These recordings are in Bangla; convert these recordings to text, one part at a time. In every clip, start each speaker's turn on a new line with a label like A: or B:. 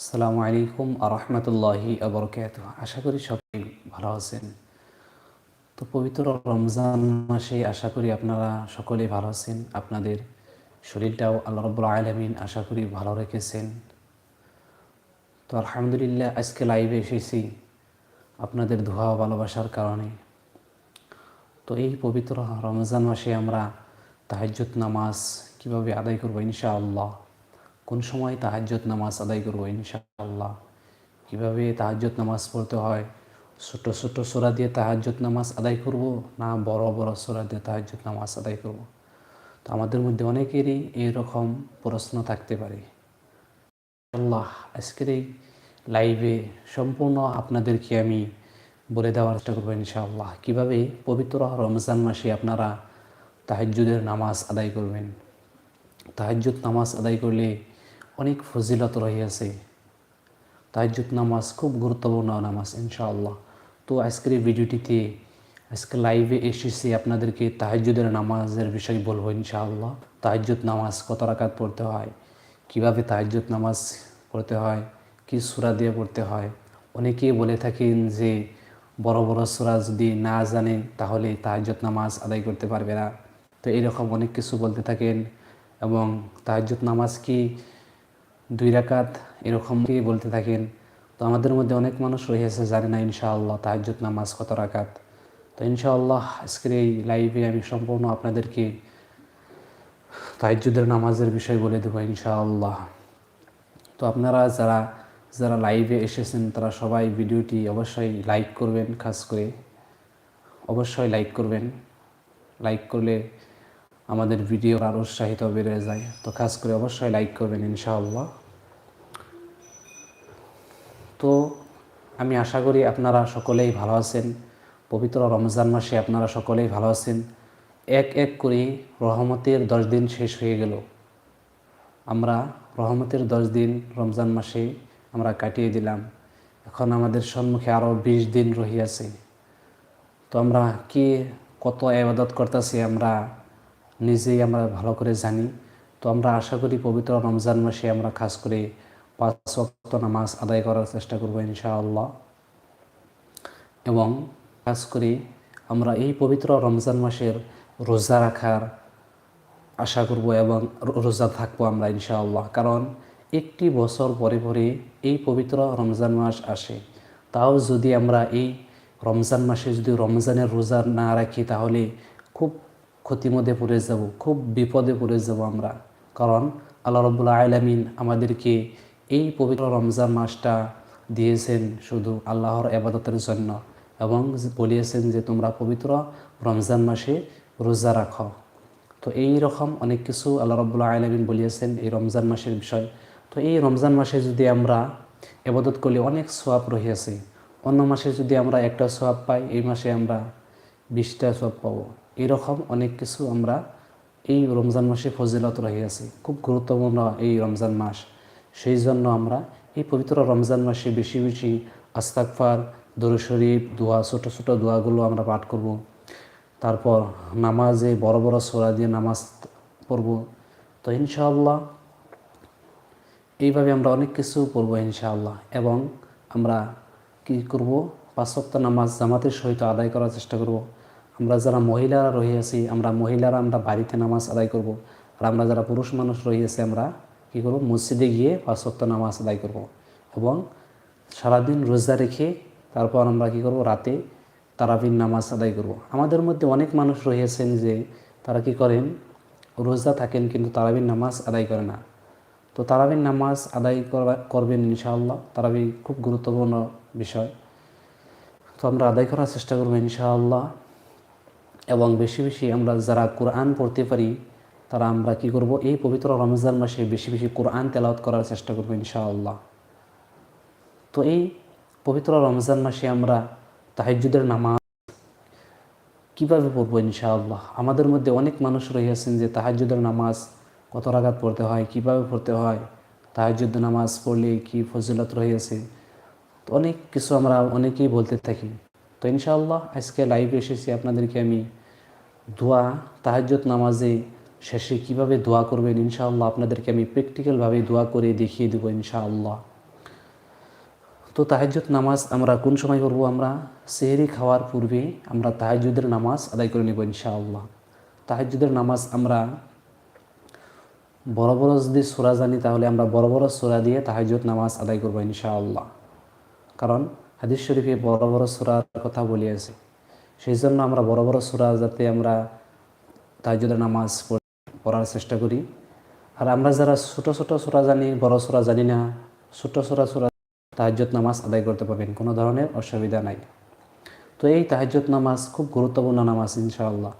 A: আসসালামু আলাইকুম আরহামতুল্লাহি আবরকাত আশা করি সবাই ভালো আছেন। তো পবিত্র রমজান মাসে আশা করি আপনারা সকলেই ভালো আছেন। আপনাদের শরীরটাও আল্লাহ রব্বুল আলমিন আশা করি ভালো রেখেছেন। তো আলহামদুলিল্লাহ আজকে লাইভে এসেছি আপনাদের ধোয়া ভালোবাসার কারণে। তো এই পবিত্র রমজান মাসে আমরা তাহাজ্জুদ নামাজ কীভাবে আদায় করব ইনশাআল্লাহ? কোন সময় তাহাজ্জুদ নামাজ আদায় করব ইনশাআল্লাহ? কীভাবে তাহাজ্জুদ নামাজ পড়তে হয়? ছোট ছোট সোরা দিয়ে তাহাজ্জুদ নামাজ আদায় করব না বড় বড় সোরা দিয়ে তাহাজ্জুদ নামাজ আদায় করব? তো আমাদের মধ্যে অনেকেরই এরকম প্রশ্ন থাকতে পারে। আল্লাহ আজকের এই লাইভে সম্পূর্ণ আপনাদেরকে আমি বলে দেওয়ার চেষ্টা করব ইনশাআল্লাহ। কীভাবে পবিত্র রমজান মাসে আপনারা তাহাজ্জুদের নামাজ আদায় করবেন? তাহাজ্জুদ নামাজ আদায় করলে অনেক ফজিলত রহিয়াছে তাহাজ্জুদ নামাজ খুব গুরুত্বপূর্ণ নামাজ, ইনশাআল্লাহ। তো আজকের এই ভিডিওটিতে, আজকে লাইভে এসেছি আপনাদেরকে তাহাজুদের নামাজের বিষয় বলব, ইনশাআল্লাহ। তাহাজ্জুদ নামাজ কত রাকাত পড়তে হয়, কীভাবে তাহাজ্জুদ নামাজ পড়তে হয়, কি সুরা দিয়ে পড়তে হয়। অনেকেই বলে থাকেন যে, বড় বড় সুরা যদি না জানে, তাহলে তাহাজ্জুদ নামাজ আদায় করতে পারবে না। তো এরকম অনেক কিছু বলতে থাকেন, এবং তাহাজ্জুদ নামাজ কি দুই রাকাত এরকম বলতে থাকেন? তো আমাদের মধ্যে অনেক মানুষ রয়েছে জানে না ইনশাআল্লাহ তাহাজ্জুদ নামাজ কত রাকাত। তো ইনশাআল্লাহ আজকের এই লাইভে আমি সম্পূর্ণ আপনাদেরকে তাহাজ্জুদের নামাজের বিষয় বলে দেবো ইনশাআল্লাহ। তো আপনারা যারা যারা লাইভে এসেছেন তারা সবাই ভিডিওটি অবশ্যই লাইক করবেন, খাস করে অবশ্যই লাইক করবেন। লাইক করলে আমাদের ভিডিও আরও উৎসাহিত বেড়ে যায়। তো খাস করে অবশ্যই লাইক করবেন ইনশাআল্লাহ। তো আমি আশা করি আপনারা সকলেই ভালো আছেন। পবিত্র রমজান মাসে আপনারা সকলেই ভালো আছেন। এক এক করে রহমতের দশ দিন শেষ হয়ে গেল। আমরা রহমতের দশ দিন রমজান মাসে আমরা কাটিয়ে দিলাম। এখন আমাদের সম্মুখে আরও বিশ দিন রহিয়াছে। তো আমরা কি কত আবাদত করতেছি আমরা নিজেই আমরা ভালো করে জানি। তো আমরা আশা করি পবিত্র রমজান মাসে আমরা খাস করে পাঁচ ওয়াক্ত নামাজ আদায় করার চেষ্টা করব ইনশাআল্লাহ। এবং খাস করে আমরা এই পবিত্র রমজান মাসের রোজা রাখার আশা করব এবং রোজা থাকব আমরা ইনশাআল্লাহ। কারণ একটি বছর পরে পরে এই পবিত্র রমজান মাস আসে। তাও যদি আমরা এই রমজান মাসে যদি রমজানের রোজা না রাখি তাহলে খুব ক্ষতির মধ্যে পড়ে যাব, খুব বিপদে পড়ে যাব আমরা। কারণ আল্লাহ রবুল্লা আলমিন আমাদেরকে এই পবিত্র রমজান মাসটা দিয়েছেন শুধু আল্লাহর আবাদতের জন্য এবং বলিয়েছেন যে তোমরা পবিত্র রমজান মাসে রোজা রাখো। তো এই রকম অনেক কিছু আল্লাহ রবুল্লা আলমিন বলিয়েছেন এই রমজান মাসের বিষয়। তো এই রমজান মাসে যদি আমরা এবাদত করলে অনেক সোয়াব রহিয়াছে অন্য মাসে যদি আমরা একটা সোয়াব পাই, এই মাসে আমরা বিশটা সোয়াব পাবো। এরকম অনেক কিছু আমরা এই রমজান মাসে ফজিলত রহিয়াছে খুব গুরুত্বপূর্ণ এই রমজান মাস। সেই জন্য আমরা এই পবিত্র রমজান মাসে বেশি বেশি আস্তাকফার দরু শরীফ, দোয়া, ছোটো ছোটো দোয়াগুলো আমরা পাঠ করব। তারপর নামাজে বড় বড় সোরা দিয়ে নামাজ পড়ব। তো ইনশাআল্লাহ এইভাবে আমরা অনেক কিছু পড়ব ইনশাআল্লাহ এবং আমরা কি করব? পাঁচ সপ্তাহ নামাজ জামাতের সহিত আদায় করার চেষ্টা করব। আমরা যারা মহিলারা রহিয়াছি, আমরা মহিলারা আমরা বাড়িতে নামাজ আদায় করব। আর আমরা যারা পুরুষ মানুষ রহিয়াছি, আমরা কী করব? মসজিদে গিয়ে পাঁচ নামাজ আদায় করব। এবং সারাদিন রোজা রেখে তারপর আমরা কি করব? রাতে তারাবিন নামাজ আদায় করব। আমাদের মধ্যে অনেক মানুষ রহিয়াছেন যে তারা কি করেন? রোজা থাকেন কিন্তু তারাবিন নামাজ আদায় করে না। তো তারাবিন নামাজ আদায় করবেন ইনশাআল্লাহ। তারাবি খুব গুরুত্বপূর্ণ বিষয়। তো আমরা আদায় করার চেষ্টা করব ইনশাআল্লাহ। এবং বেশি বেশি আমরা যারা কোরআন পড়তে পারি, তারা আমরা কি করব? এই পবিত্র রমজান মাসে বেশি বেশি কোরআন তেলাওয়াত করার চেষ্টা করব ইনশাআল্লাহ। তো এই পবিত্র রমজান মাসে আমরা তাহাজুদের নামাজ কীভাবে পড়ব ইনশাআল্লাহ? আমাদের মধ্যে অনেক মানুষ রয়েছেন যে তাহাজুদের নামাজ কত রাগাত পড়তে হয়, কীভাবে পড়তে হয় তাহাজুদ নামাজ পড়লে কি ফজিলত রয়েছে? তো অনেক কিছু আমরা অনেকেই বলতে থাকি। তো ইনশাআল্লাহ আজকে লাইভে এসেছি। আপনাদেরকে আমি দোয়া তাহাজ্জত নামাজে শেষে কীভাবে দোয়া করবেন ইনশাআল্লাহ আপনাদেরকে আমি প্র্যাকটিক্যালভাবে দোয়া করে দেখিয়ে দেবো ইনশাআল্লাহ। তো তাহাজ্জুদ নামাজ আমরা কোন সময় করব আমরা? সেহরি খাওয়ার পূর্বে আমরা তাহাজুদের নামাজ আদায় করে নেব ইনশাআল্লাহ। তাহাজ্জুদের নামাজ আমরা বড় বড় যদি সোরা জানি তাহলে আমরা বড় বড় সোরা দিয়ে তাহাজ্জুদ নামাজ আদায় করব ইনশাআল্লাহ। কারণ হাদিস শরীফে বড় বড় সোরার কথা বলিয়েছে সেই জন্য আমরা বড় বড় সোরা যাতে আমরা তাহাজ্জুদের নামাজ পড়- পড়ার চেষ্টা করি। আর আমরা যারা ছোট ছোট সোরা জানি, বড় সোরা জানি না, ছোট সোরা সোরা তাহাজ্জুদ নামাজ আদায় করতে পারবেন, কোনো ধরনের অসুবিধা নাই। তো এই তাহাজ্জুদ নামাজ খুব গুরুত্বপূর্ণ নামাজ, ইনশাআল্লাহ।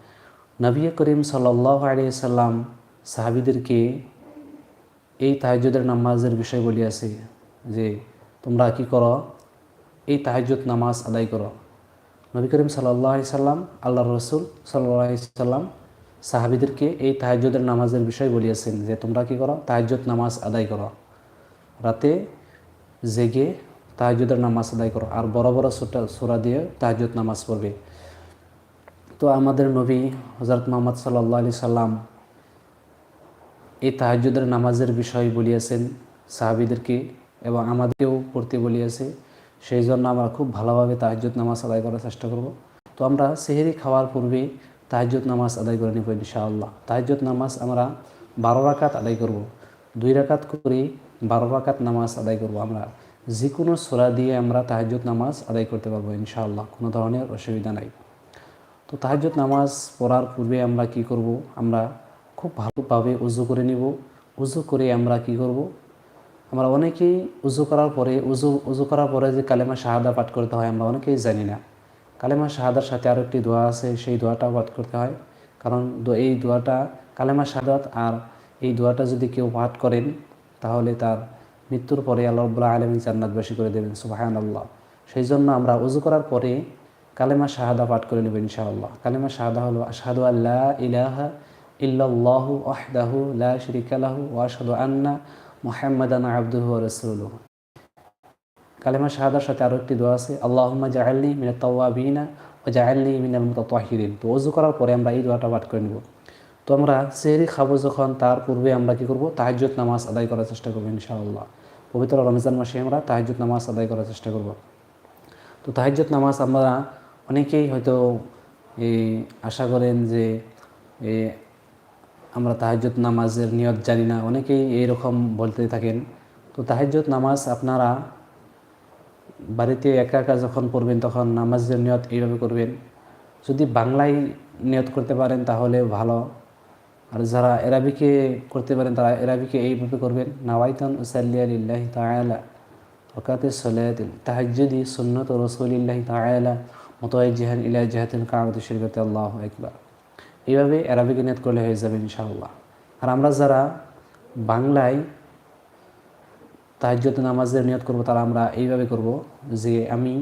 A: নবী করিম সাল্লাহ সাল্লাম সাহাবিদেরকে এই তাহাজ্জুদের নামাজের বিষয় বলিয়াছে যে, তোমরা কি করো? এই তাহাজ্জুদ নামাজ আদায় করো। নবী করিম সাল্লাহ সাল্লাম আল্লাহ রসুল সাল্লাহ সাল্লাম সাহাবিদেরকে এই তাহাজ্জুদের নামাজের বিষয় বলিয়াছেন যে, তোমরা কি করো? তাহাজ্জুদ নামাজ আদায় করো। রাতে জেগে তাহাজ্জুদের নামাজ আদায় করো আর বড় বড় সুটা সুরা দিয়ে তাহাজ্জুদ নামাজ পড়বে। তো আমাদের নবী হজরত মোহাম্মদ সাল্লাহ আলি সাল্লাম এই তাহাজ্জুদের নামাজের বিষয় বলিয়াছেন, সাহাবিদেরকে এবং আমাদেরকেও পড়তে বলিয়াছে। সেই জন্য আমরা খুব ভালোভাবে তাহাজ্জুদ নামাজ আদায় করার চেষ্টা করব। তো আমরা সেহেরি খাওয়ার পূর্বে তাহাজ্জুদ নামাজ আদায় করে নেব ইনশাআল্লাহ। তাহাজ্জুদ নামাজ আমরা বারো রাকাত আদায় করব। দুই রাকাত করে বারো রাকাত নামাজ আদায় করব আমরা। যে কোনো সোরা দিয়ে আমরা তাহাজ্জুদ নামাজ আদায় করতে পারব ইনশাআল্লাহ, কোনো ধরনের অসুবিধা নাই। তো তাহাজ্জুদ নামাজ পড়ার পূর্বে আমরা কি করব? আমরা খুব ভালোভাবে উজু করে নিব। উজু করে আমরা কি করব? আমরা অনেকেই উজু করার পরে, উজু উজু করার পরে যে কালেমা শাহাদা পাঠ করতে হয়, আমরা অনেকেই জানি না। কালেমা শাহাদার সাথে আরও একটি দোয়া আছে, সেই দোয়াটাও পাঠ করতে হয়। কারণ এই দোয়াটা, কালেমা শাহাদাত আর এই দোয়াটা যদি কেউ পাঠ করেন, তাহলে তার মৃত্যুর পরে আল্লাহ রব্বুল্লাহ আলমী জান্নাতবাসী করে দেবেন সুবাহান আল্লাহ সেই জন্য আমরা উজু করার পরে কালেমা শাহাদা পাঠ করে নেব, ইনশাআল্লাহ। কালেমা শাহাদা হলো, আশহাদু আল্লাহ ইলাহা ইল্লাল্লাহু ওয়াহদাহু লা শারীকা লাহু ওয়া আন্না মুহাম্মাদান আবদুহু ওয়া রাসূলুহু। কালেমা শাহাদার সাথে আরও একটি দোয়া আছে, আল্লাহুম্মা জাআলনি মিনাত তাওয়াবিনা ওয়া জাআলনি মিনাল মুতাতাহহিরিন তো ওযু করার পরে আমরা এই দোয়াটা পাঠ করে নেব। তো আমরা সেহরি খাব যখন, তার পূর্বে আমরা কি করব? তাহাজ্জুদ নামাজ আদায় করার চেষ্টা করব, ইনশাআল্লাহ। পবিত্র রমজান মাসে আমরা তাহাজ্জুদ নামাজ আদায় করার চেষ্টা করব। তো তাহাজ্জুদ নামাজ আমরা অনেকেই হয়তো, এই আশা করেন যে আমরা তাহাজ্জুদ নামাজের নিয়ত জানি না। অনেকেই এইরকম বলতে থাকেন, তো তাহাজ্জুদ নামাজ আপনারা বাড়িতে একা একা যখন পড়বেন, তখন নামাজের নিয়ত এইভাবে করবেন। যদি বাংলায় নিয়ত করতে পারেন, তাহলে ভালো। আর যারা এরাবিকে করতে পারেন, তারা এরাবিকে এইভাবে করবেন, নাওয়াইতন উসাল্লিয়া লিল্লাহি তাআলা ওকাতে সলাত তাহাজ্জুদি সুন্নত রসুলিল্লাহি তাআলা মুতাওয়াজ্জিহান ইলা জিহাতিল কাবাতি শরীফাতে আল্লাহু আকবার। এইভাবে এরাবিকে নিয়ত করলে হয়ে যাবে ইনশাআল্লাহ। আর আমরা যারা বাংলায় তাহাজ্জুদ নামাজের নিয়ত করব তারা আমরা এইভাবে করব যে আমি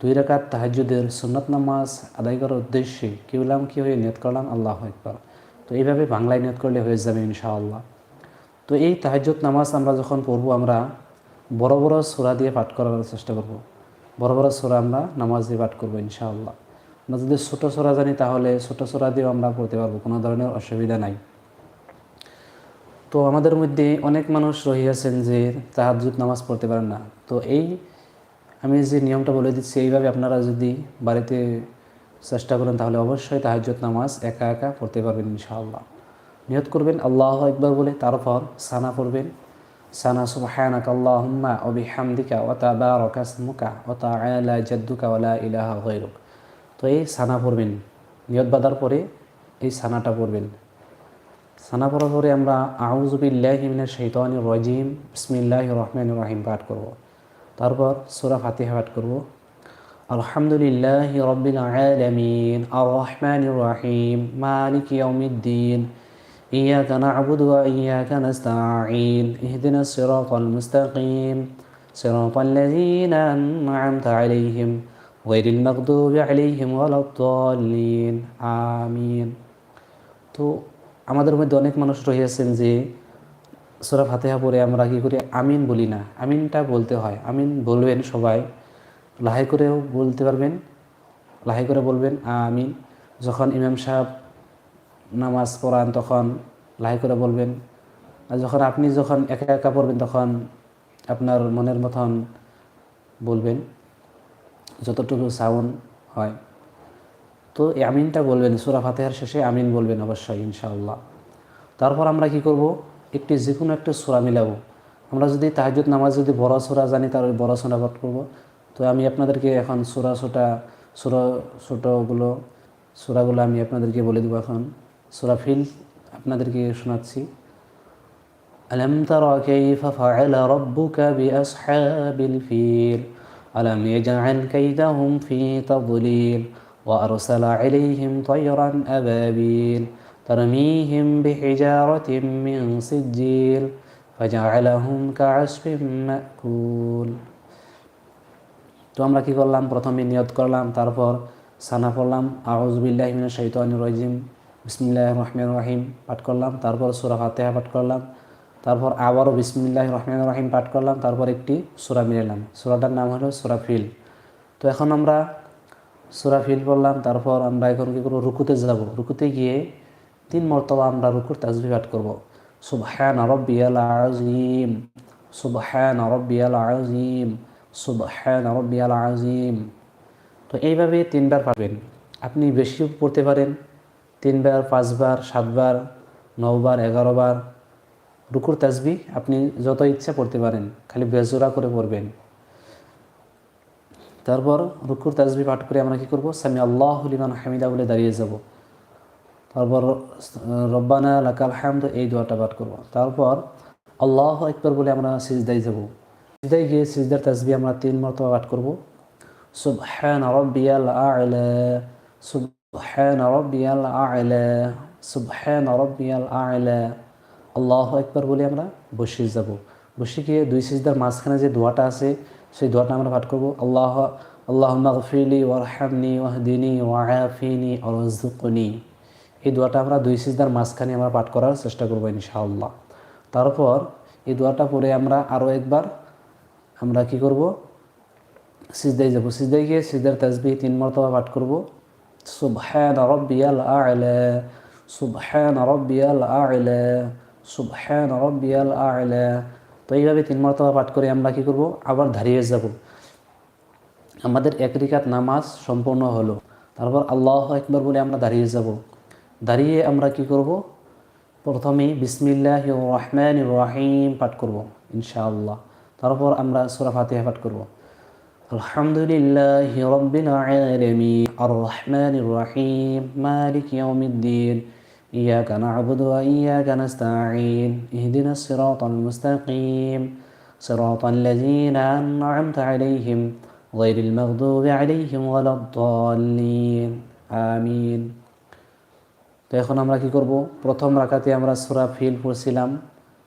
A: দুই রাকাত তাহাজ্জুদের সুন্নত নামাজ আদায় করার উদ্দেশ্যে কি বললাম কি হয়ে নিয়ত করলাম? আল্লাহ একবার তো এইভাবে বাংলায় নিয়ত করলে হয়ে যাবে ইনশাআল্লাহ। তো এই তাহাজ্জুদ নামাজ আমরা যখন পড়ব, আমরা বড় বড় সোরা দিয়ে পাঠ করার চেষ্টা করব। বড় বড় সোরা আমরা নামাজ দিয়ে পাঠ করব ইনশাআল্লাহ। আমরা যদি ছোটো সোরা জানি তাহলে ছোটো সোরা দিয়েও আমরা পড়তে পারব, কোনো ধরনের অসুবিধা নাই। তো আমাদের মধ্যে অনেক মানুষ রহিয়াছেন যে তাহাজ্জুদ নামাজ পড়তে পারেন না। তো এই আমি যে নিয়মটা বলে দিচ্ছি, এইভাবে আপনারা যদি বাড়িতে চেষ্টা করেন, তাহলে অবশ্যই তাহাজ্জুদ নামাজ একা একা পড়তে পারবেন ইনশাআল্লাহ। নিয়ত করবেন, আল্লাহ একবার বলে, তারপর সানা পড়বেন। সানা, সুবহানাক আল্লাহুম্মা, ওয়া বিহামদিকা, ওয়া তাবারাকা ইসমুকা, ওয়া তাআলা জাদ্দুকা, ওয়া লা ইলাহা গায়রুক। তো এই সানা পড়বেন নিয়ত বাঁধার পরে এই সানাটা পড়বেন সানা পড়ার পরে আমরা আউজুবিল্লাহ মিনাশ শাইতানির রাজিম বিসমিল্লাহির রহমানির রহিম পাঠ করব তারপর সূরা ফাতিহা পাঠ করব আলহামদুলিল্লাহি রাব্বিল আলামিন আর রহমানির রহিম মালিক ইয়াউমিদ্দিন إياك نعبد وإياك نستعين اهدنا الصراط المستقيم صراط الذين أنعمت عليهم غير المغضوب عليهم ولا الضالين آمين তো আমাদের মধ্যে অনেক মানুষ রহিয়াছেন যে সুরা ফাতেহা পরে আমরা কি করি আমিন বলি না আমিনটা বলতে হয় আমিন বলবেন সবাই লাহে করেও বলতে পারবেন লাহে করে বলবেন আমিন যখন ইমাম সাহেব নামাজ পড়ান তখন লাহে করে বলবেন আর যখন আপনি যখন একা একা পড়বেন তখন আপনার মনের মতন বলবেন যতটুকু সাউন্ড হয় তো এই আমিনটা বলবেন সুরা ফাতেহার শেষে আমিন বলবেন অবশ্যই ইনশাআল্লাহ তারপর আমরা কি করব একটি যে কোনো একটা সুরা মিলাবো আমরা যদি তাহাজুদ নামাজ যদি বড় সুরা জানি তাহলে বড় সুরা পাঠ করবো তো আমি আপনাদেরকে এখন সুরা ছোটা সুরা ছোটোগুলো সুরাগুলো আমি আপনাদেরকে বলে দেবো এখন সুরা ফিল আপনাদেরকে শোনাচ্ছি ألم تر كيف فعل ربك بأصحاب الفيل ألم يجعل كيدهم في تضليل وأرسل عليهم طيرا أبابيل ترميهم بحجارة من سجيل فجعلهم كعصف مأكول তো আমরা কি করলাম প্রথমে নিয়ত করলাম তারপর সানা পড়লাম আউজবিল্লাহ মিনা শৈতানুর রাজিম বিসমিল্লাহ রহমান রহিম পাঠ করলাম তারপর সুরা ফাতেহা পাঠ করলাম তারপর আবারও বিসমিল্লাহ রহমান রহিম পাঠ করলাম, তারপর একটি সুরা মিলালাম সুরাটার নাম হলো সুরা ফিল। তো এখন আমরা সুরা ফিল তারপর আমরা এখন কী করব? রুকুতে যাব। রুকুতে গিয়ে তিন মর্তবা আমরা রুকুর তাজবি পাঠ করব। সুবহান রব্বিয়াল আজিম সুবহান রব্বিয়াল আজিম সুবহান রব্বিয়াল আজিম তো এইভাবে তিনবার পাবেন। আপনি বেশি পড়তে পারেন। তিনবার, পাঁচবার, সাতবার নবার এগারোবার রুকুর তাজবি আপনি যত ইচ্ছা পড়তে পারেন, খালি বেজোরা করে পড়বেন। তারপর রুকুর তাজবি পাঠ করে আমরা কী করব? সামি আল্লাহ লিমান হামিদা বলে দাঁড়িয়ে যাব। তারপর, রব্বানা লাকাল হামদ, এই দোয়াটা পাঠ করব। তারপর আল্লাহ একবার বলে আমরা সিজদাই যাব। সিজদাই গিয়ে সিজদার তাজবি আমরা তিন মরতবা পাঠ করব। সুবহান রব্বিয়াল আ'লা, সুবহান রব্বিয়াল আ'লা, সুবহান রব্বিয়াল আ'লা। আল্লাহ একবার বলে আমরা বসে যাব। বসে গিয়ে দুই সিজদার মাঝখানে যে দোয়াটা আছে, সেই দোয়াটা আমরা পাঠ করব। আল্লাহ আল্লাহ মাগফিলি ওয়ারহামনি ওয়াহদিনী ওয়াফিনি ওরজুকনি এই দোয়াটা আমরা দুই সিজদার মাঝখানে আমরা পাঠ করার চেষ্টা করব ইনশাআল্লাহ। তারপর এই দোয়াটা পরে আমরা আরও একবার আমরা কি করব? সিজদাই যাব। সিজদাই গিয়ে সিজদার তাজবি তিন মরতবা পাঠ করব। সুবহান রব্বিয়াল আ'লা, সুবহান রব্বিয়াল আ'লা। সুবহান রব্বিয়াল আ'লা। তো এইভাবে তিন মরতবা পাঠ করে আমরা কি করব? আবার দাঁড়িয়ে যাব। আমাদের এক রিকাত নামাজ সম্পূর্ণ হলো। তারপর আল্লাহ একবার বলে আমরা দাঁড়িয়ে যাব। দাঁড়িয়ে আমরা কি করব? প্রথমেই বিসমিল্লাহ রহমান রাহিম পাঠ করব, ইনশাআল্লাহ। তারপর আমরা সুরা ফাতিহা পাঠ করব। আলহামদুলিল্লাহ রব্বিল আলামিন আর রহমানির রহিম, মালিক ইয়াউমিদ্দিন। إياك نعبد وإياك نستعين اهدنا الصراط المستقيم صراط الذين أنعمت عليهم غير المغضوب عليهم ولا الضالين آمين তো এখন আমরা কি করব প্রথম রাকাতে আমরা সুরা ফিল পড়ছিলাম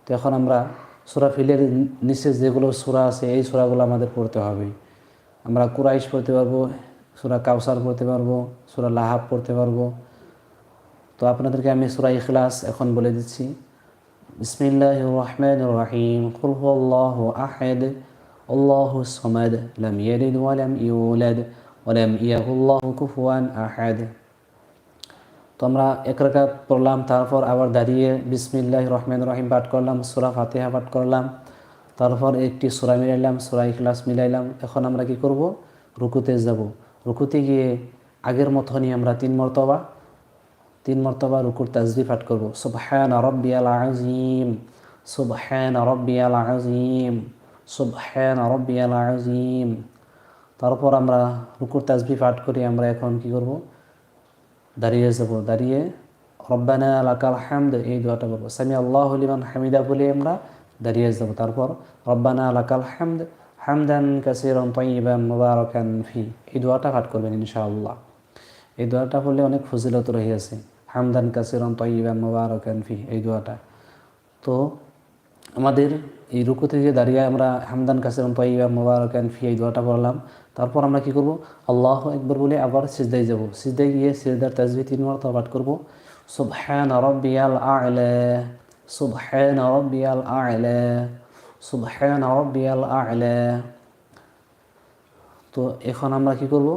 A: তো এখন আমরা সুরা ফিলের নিচে যেগুলো সুরা আছে এই সুরাগুলো আমাদের পড়তে হবে আমরা কুরাইশ পড়তে পারবো সুরা কাউসার পড়তে পারবো সুরা লাহাব পড়তে পারবো তো আপনাদেরকে আমি সুরা ইখলাস এখন বলে দিচ্ছি। বিসমিল্লাহ রহমান রহিম। কুল আল্লাহ আহেদ। আল্লাহ সমাদ। লাম ইয়ালিদ ওয়ালাম ইউলাদ। ওয়ালাম ইয়াহুল্লাহ কুফুয়ান আহাদ। তো আমরা এক রাকাত পড়লাম, তারপর আবার দাঁড়িয়ে বিসমিল্লাহ রহমান রহিম পাঠ করলাম, সুরা ফাতিহা পাঠ করলাম, তারপর একটি সুরা মিলাইলাম, সুরা ইখলাস মিলাইলাম। এখন আমরা কি করব? রুকুতে যাব। রুকুতে গিয়ে আগের মতনই আমরা তিন মর্তবা তিন মর্তবা রুকুর তাজবি পাঠ করব। সুবহান রব্বিয়াল আজিম সুবহান রব্বিয়াল আজিম সুবহান রব্বিয়াল আজিম তারপর আমরা রুকুর তাজবি পাঠ করি, আমরা এখন কি করব? দাঁড়িয়ে যাব, দাঁড়িয়ে রব্বানা লাকাল হামদ, এই দোয়াটা বলব। সামি আল্লাহ লিমান হামিদা বলে আমরা দাঁড়িয়ে যাব। তারপর রব্বানা লাকাল হামদ, হামদান কাসিরন তৈবান মুবারকান ফি, এই দোয়াটা পাঠ করবেন ইনশাআল্লাহ। এই দোয়াটা বললে অনেক ফজিলত রহিয়াছে। হামদান কাসিরন তৈবান মুবারকান ফি এই দোয়াটা। তো আমাদের এই রুকু থেকে দাঁড়িয়ে আমরা হামদান কাসিরন তৈবা মুবারকান ফি এই দোয়াটা পড়লাম। তারপর আমরা কি করব? আল্লাহ একবার বলে আবার সিজদাই যাব। সিজদাই গিয়ে সিজদার তাজবি তিন মারতবা পাঠ করব। সুবহান রব্বিয়াল আ'লা, সুবহান রব্বিয়াল আ'লা, সুবহান রব্বিয়াল আ'লা। তো এখন আমরা কি করব?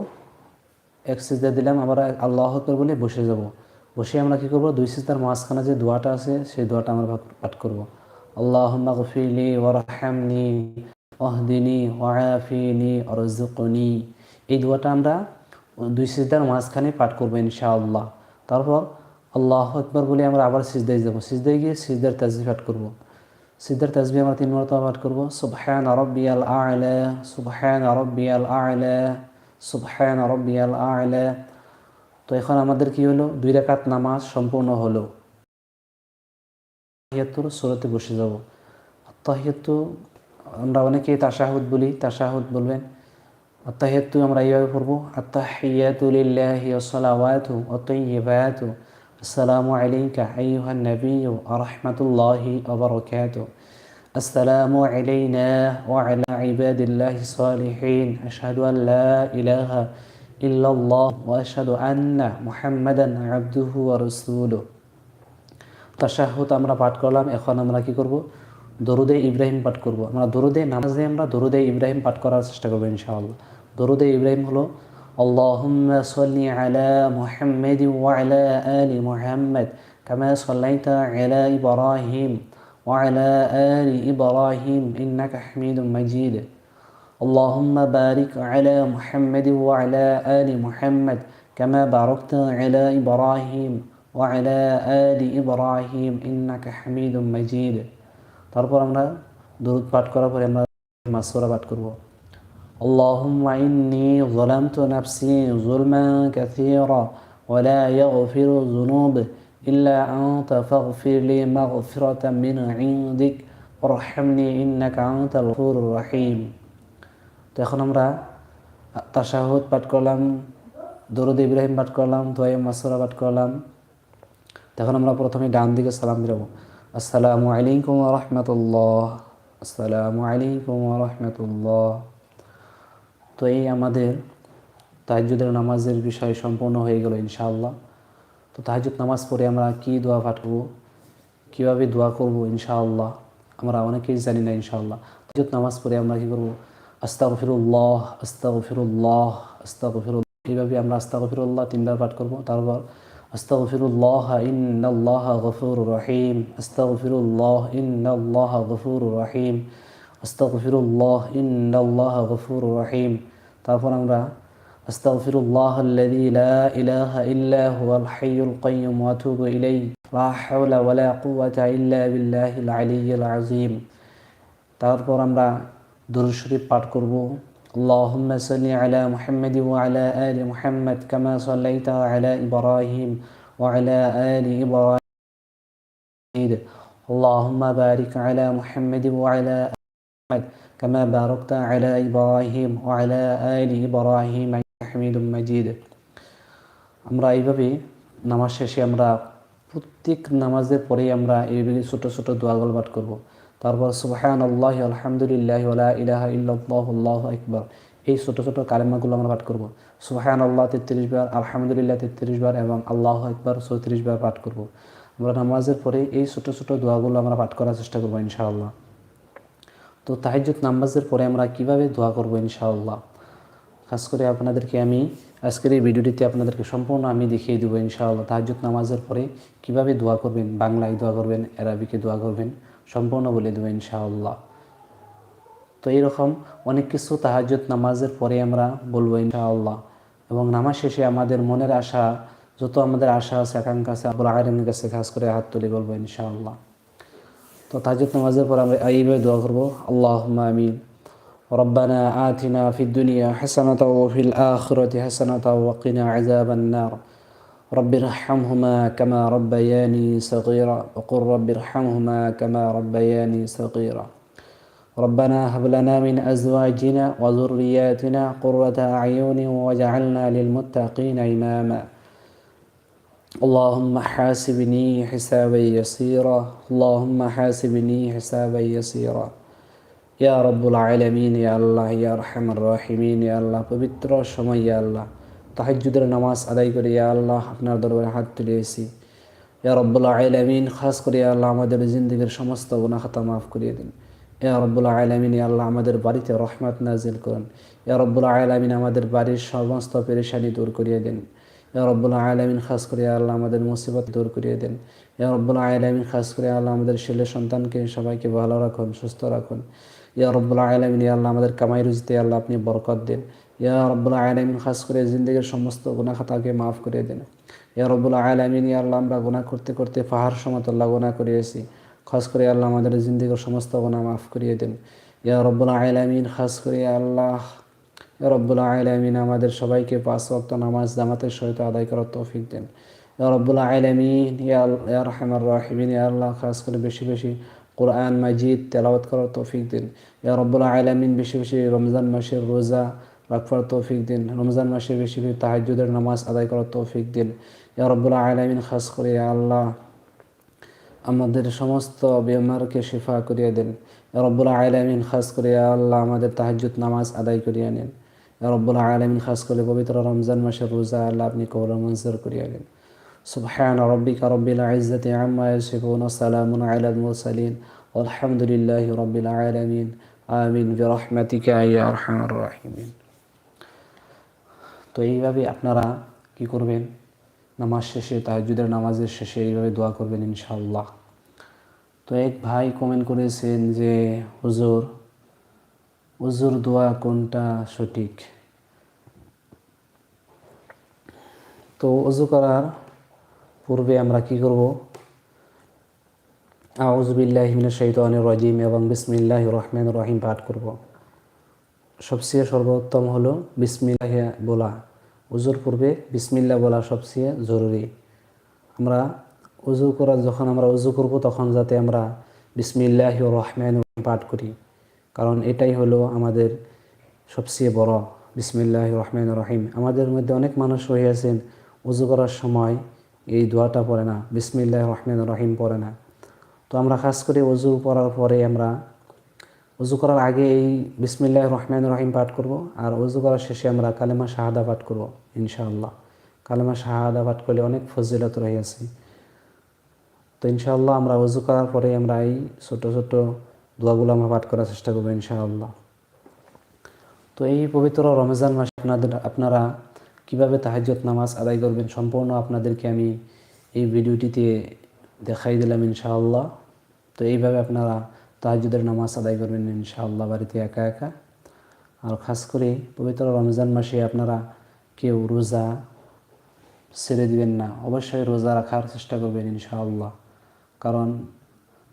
A: এক সিজদা দিলাম, আবার আল্লাহ আকবর বলে বসে যাব। বসে আমরা কি করব? দুই সিজদার মাঝখানে যে দোয়াটা আছে, সেই দোয়াটা আমরা পাঠ করব। আল্লাহ গফিলি ওয়ারহামনি অহদিনী ওয়াফিনী অরজুকনি এই দোয়াটা আমরা দুই সিজদার মাঝখানে পাঠ করব ইনশাআল্লাহ। তারপর আল্লাহ আকবর বলে আমরা আবার সিজদায় যাব। সিজদায় গিয়ে সিজদার তাজবি পাঠ করব। সিজদার তাজবি আমরা তিন মরতবা পাঠ করব। সুবহান রব্বিয়াল আ'লা, সুবহান রব্বিয়াল আ'লা, সুবহান রব্বিয়াল আ'লা। তো এখন আমাদের কি হলো দুই রাকাত নামাজ সম্পূর্ণ হলো তাহিয়াতুর সুরতে বসে যাব তাহিয়াতু আমরা অনেকেই তাশাহুদ বলি তাশাহুদ বলবেন আত্তাহিয়াতু আমরা এইভাবে পড়বো আত্তাহিয়াতু লিল্লাহি ওয়াসসালাওয়াতু ওয়া তাইয়্যিবাতু আসসালামু আলাইকা আইয়ুহান নাবিয়্যু ওয়া রাহমাতুল্লাহি ওয়া বারাকাতুহু السلام علينا وعلى عباد الله الصالحين أشهد أن لا إله إلا الله وأشهد أن محمدا عبده ورسوله তাশাহুদ আমরা পাঠ করলাম এখন আমরা কি করব দরুদে ইব্রাহিম পাঠ করব আমরা দরুদে নামাজে আমরা দরুদে ইব্রাহিম পাঠ করার চেষ্টা করবো ইনশাআল্লাহ দরুদে ইব্রাহিম হলো اللهم صل على محمد وعلى آل محمد كما صليت على إبراهيم وعلى آل إبراهيم إنك حميد مجيد اللهم بارك على محمد وعلى آل محمد كما باركت على إبراهيم وعلى آل إبراهيم إنك حميد مجيد তারপর আমরা দরুদ পাঠ করার পরে আমরা মাসুরা পাঠ করব اللهم إني ظلمت نفسي ظلما كثيرا ولا يغفر الذنوب إلا أنت فاغفر لي مغفرة من عندك وارحمني إنك أنت الغفور الرحيم তো এখন আমরা তাশাহুদ পাঠ করলাম, দরুদ ইব্রাহিম পাঠ করলাম দোয়াই মাসুরা পাঠ করলাম। তখন আমরা প্রথমে ডান দিকে সালাম দিব আসসালামু আলাইকুম রহমতুল্লাহ। আসসালামু আলাইকুম রহমতুল্লাহ। তো এই আমাদের তাহাজুদের নামাজের বিষয় সম্পূর্ণ হয়ে গেল ইনশাআল্লাহ। তো তাহাজুদ নামাজ পড়ে আমরা কি দোয়া পাঠবো, কীভাবে দোয়া করব ইনশাআল্লাহ, আমরা অনেকেই জানি না ইনশাআল্লাহ। তাহাজুদ নামাজ পড়ে আমরা কী করব আস্তাগফিরুল্লাহ আস্তাগফিরুল্লাহ আস্তাগফিরুল্লাহ। এইভাবে আমরা আস্তাগফিরুল্লাহ তিনবার পাঠ করব? তারপর, আস্তাগফিরুল্লাহ ইন্নাল্লাহ গফুর রহিম, আস্তাগফিরুল্লাহ ইন্নাল্লাহ গফুর রহিম, আস্তাগফিরুল্লাহ ইন্নাল্লাহ গফুর রহিম। তারপর আমরা أستغفر الله الذي لا إله إلا هو الحي القيوم وأتوب লা لا حول ولا قوة إلا بالله العلي العظيم তারপর আমরা দুরূদ শরীফ পাঠ করব اللهم صل على محمد وعلى آل محمد كما صليت على إبراهيم وعلى آل إبراهيم اللهم بارك على محمد وعلى آل محمد كما باركت على إبراهيم وعلى آل إبراهيم حميد مجيد আমরা এইভাবে নামাজ শেষে আমরা প্রত্যেক নামাজের পরেই আমরা এইভাবে ছোটো ছোটো দোয়াগুলো পাঠ করবো তারপর সুবাহান আল্লাহ আলহামদুলিল্লাহ ইলাহা ইল্লাল্লাহ, আল্লাহ আকবর। এই ছোটো ছোটো কালেমাগুলো আমরা পাঠ করব। সুবাহান আল্লাহ তেত্রিশ বার, আলহামদুলিল্লাহ তেত্রিশ বার, এবং আল্লাহ আকবর চৌত্রিশ বার পাঠ করব। আমরা নামাজের পরে এই ছোটো ছোটো দোয়াগুলো আমরা পাঠ করার চেষ্টা করব ইনশাআল্লাহ। তো তাহাজুদ নামাজের পরে আমরা কীভাবে দোয়া করব ইনশাআল্লাহ? খাস করে আপনাদেরকে আমি আজকের এই ভিডিওটিতে আপনাদেরকে সম্পূর্ণ আমি দেখিয়ে দেবো ইনশাআল্লাহ। তাহাজুদ নামাজের পরে কীভাবে দোয়া করবেন, বাংলায় দোয়া করবেন অ্যারাবিকে দোয়া করবেন। সম্পূর্ণ বলে দেবো ইনশাআল্লাহ তো এইরকম অনেক কিছু তাহাজুদ নামাজের পরে আমরা বলবো ইনশাআল্লাহ এবং নামাজ শেষে আমাদের মনের আশা যত আমাদের আশা আছে আকাঙ্ক্ষা আছে আবুল আয়রনের কাছে খাস করে হাত তুলে বলবো ইনশাআল্লাহ তো তাহাজুদ নামাজের পর আমরা এইভাবে দোয়া করবো আল্লাহ আমিন ربنا آتنا في الدنيا حسنة وفي الآخرة حسنة وقنا عذاب النار رب ارحمهما كما ربياني صغيرا وقل رب ارحمهما كما ربياني صغيرا ربنا هب لنا من أزواجنا وذرياتنا قرة أعين واجعلنا للمتقين إماما اللهم حاسبني حسابا يسيرا اللهم حاسبني حسابا يسيرا ইয়া রব্বুল আলমিন ইয়া আল্লাহ ইয়া রহমান রাহিমিন ইয়া আল্লাহ পবিত্র সময় ইয়া আল্লাহ তাহাজুদের নামাজ আদায় করে, ইয়া আল্লাহ, আপনার দরবারে হাত তুলে এসি ইয়া রব্বুল আলমিন, খাস করে আল্লাহ, আমাদের জিন্দগির সমস্ত গুণা খাতা মাফ করিয়ে দিন। ইয়া রব্বুল আলমিন আল্লাহ, আমাদের বাড়িতে রহমত নাজিল করুন। ইয়া রব্বুল আলমিন, আমাদের বাড়ির সমস্ত পেরেশানি দূর করিয়ে দিন। ইয়া রব্বুল আলামিন, খাস করে আল্লাহ, আমাদের মুসিবত দূর করিয়ে দেন। ইয়া রব্বুল আলামিন, খাস করে আল্লাহ, আমাদের ছেলে সন্তানকে সবাইকে ভালো রাখুন, সুস্থ রাখুন। ইয়া রব্বুল আলামিন আল্লাহ, আমাদের কামাই রুজিতে আল্লাহ, আপনি বরকত দেন। ইয়া রব্বুল আলামিন, খাস করে জিন্দগির সমস্ত গুনাহ খাতাকে মাফ করে দেন। ইয়া রব্বুল আলামিন, ইয়া আল্লাহ, আমরা গুনাহ করতে করতে পাহাড় সমতল্লা গুনাহ করিয়েছি। খাস করে আল্লাহ আমাদের জিন্দগির সমস্ত গুনাহ মাফ করিয়ে দেন। ইয়া রব্বুল আলামিন, খাস করে আল্লাহ। রব্বুল আলামিন, আমাদের সবাইকে পাঁচ ওয়াক্ত নামাজ জামাতের সহিত আদায় করার তৌফিক দেন। রব্বুল আলামিন, ইয়া রহমান রাহিমিন, ইয়া আল্লাহ, খাস করে বেশি বেশি কোরআন, মাজিদ তেলাওয়াত করার তৌফিক দিন। ইয়া রব্বুল আলামিন, বেশি বেশি রমজান মাসের রোজা রাখবার তৌফিক দিন রমজান মাসে বেশি বেশি তাহাজ্জুদের নামাজ আদায় করার তৌফিক দিন ইয়া রব্বুল আলামিন খাস করে ইয়া আল্লাহ আমাদের সমস্ত বেমারকে শিফা করিয়ে দেন ইয়া রব্বুল আলামিন খাস করে ইয়া আল্লাহ আমাদের তাহাজ্জুদ নামাজ আদায় করিয়ে নেন ইয়া রব্বুল আলামিন খাস করে পবিত্র রমজান মাসের রোজা আল্লাহ আপনি কবর মঞ্জুর করিয়ে নেন سبحان ربك رب العزة عما يصفون وسلام على المرسلين والحمد لله رب العالمين آمين برحمتك يا أرحم الراحمين তো এইভাবে আপনারা কি করবেন? নামাজ শেষে তাহাজুদের নামাজের শেষে এইভাবে দোয়া করবেন ইনশাআল্লাহ। তো এক ভাই কমেন্ট করেছেন যে, হুজুর হুজুর দোয়া কোনটা সঠিক? তো উজু করার পূর্বে আমরা কি করব? আউজবিল্লাহ মিনা শৈতানির রাজিম এবং বিসমিল্লাহ রহমান রহিম পাঠ করব। সবচেয়ে সর্বোত্তম হলো বিসমিল্লাহ বলা। উজুর পূর্বে বিসমিল্লাহ বলা সবচেয়ে জরুরি। আমরা উজু করা যখন আমরা উজু করব, তখন যাতে আমরা বিসমিল্লাহ রহমান পাঠ করি। কারণ এটাই হলো আমাদের সবচেয়ে বড় বিসমিল্লাহ রহমান রহিম। আমাদের মধ্যে অনেক মানুষ রয়েছেন, উজু করার সময় এই দোয়াটা পড়ে না, বিসমিল্লাহ রহমান রহিম পড়ে না। তো আমরা খাস করে উজু পড়ার পরে আমরা উজু করার আগে এই বিসমিল্লাহ রহমান রহিম পাঠ করব আর উজু করার শেষে আমরা কালেমা শাহাদা পাঠ করব, ইনশাআল্লাহ। কালেমা শাহাদা পাঠ করলে অনেক ফজিলত রয়েছে তো ইনশাআল্লাহ আমরা উজু করার পরে আমরা এই ছোট ছোট দোয়াগুলো আমরা পাঠ করার চেষ্টা করব, ইনশাআল্লাহ। তো এই পবিত্র রমজান মাসে আপনাদের, আপনারা কীভাবে তাহাজ্জত নামাজ আদায় করবেন সম্পূর্ণ আপনাদেরকে আমি এই ভিডিওটিতে দেখাই দিলাম, ইনশাআল্লাহ। তো এইভাবে আপনারা তাহাজুদের নামাজ আদায় করবেন ইনশাআল্লাহ বাড়িতে একা একা। আর খাস করে পবিত্র রমজান মাসে আপনারা কেউ রোজা ছেড়ে দিবেন না, অবশ্যই রোজা রাখার চেষ্টা করবেন ইনশাআল্লাহ। কারণ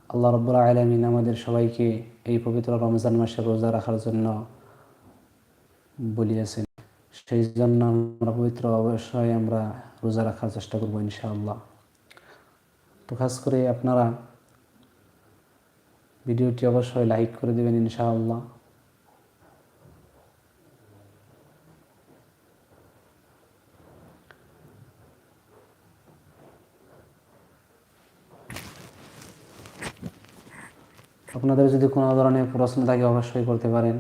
A: আল্লাহ রব্বুল আলমিন আমাদের সবাইকে এই পবিত্র রমজান মাসে রোজা রাখার জন্য বলিয়াছেন। সেই জন্য আমরা পবিত্র অবশ্যই আমরা রোজা রাখার চেষ্টা করব ইনশাআল্লাহ। তো খাস করে আপনারা ভিডিওটি অবশ্যই লাইক করে দেবেন ইনশাআল্লাহ। আপনাদের যদি কোনো ধরনের প্রশ্ন থাকে অবশ্যই করতে পারেন।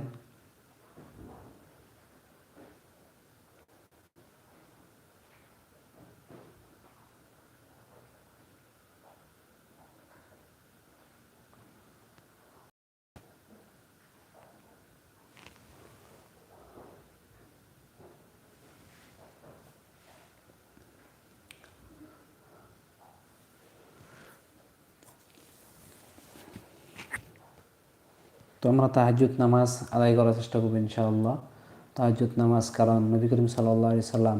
A: তো আমরা নামাজ আদায় করার চেষ্টা করব ইনশাআল্লাহ। তাহাজুত নামাজ কারণ নবী করিম সাল্লা সাল্লাম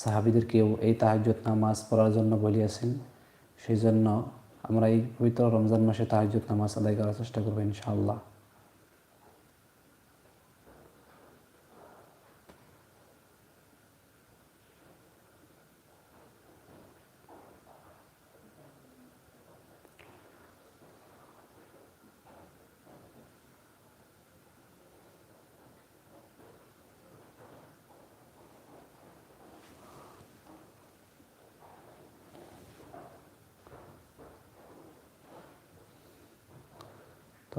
A: সাহাবিদেরকেও এই তাহাজুত নামাজ পড়ার জন্য বলিয়াছেন। সেই জন্য আমরা এই পবিত্র রমজান মাসে তাহাজুত নামাজ আদায় করার চেষ্টা করব ইনশাআল্লাহ।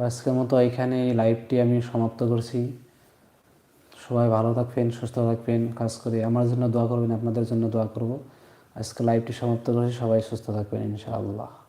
A: আজকের মতো এখানে লাইভটি আমি সমাপ্ত করছি। সবাই ভালো থাকবেন, সুস্থ থাকবেন, কাজ করে আমার জন্য দোয়া করবেন, আপনাদের জন্য দোয়া করব। আজকে লাইভটি সমাপ্ত করছি, সবাই সুস্থ থাকবেন, ইনশাআল্লাহ।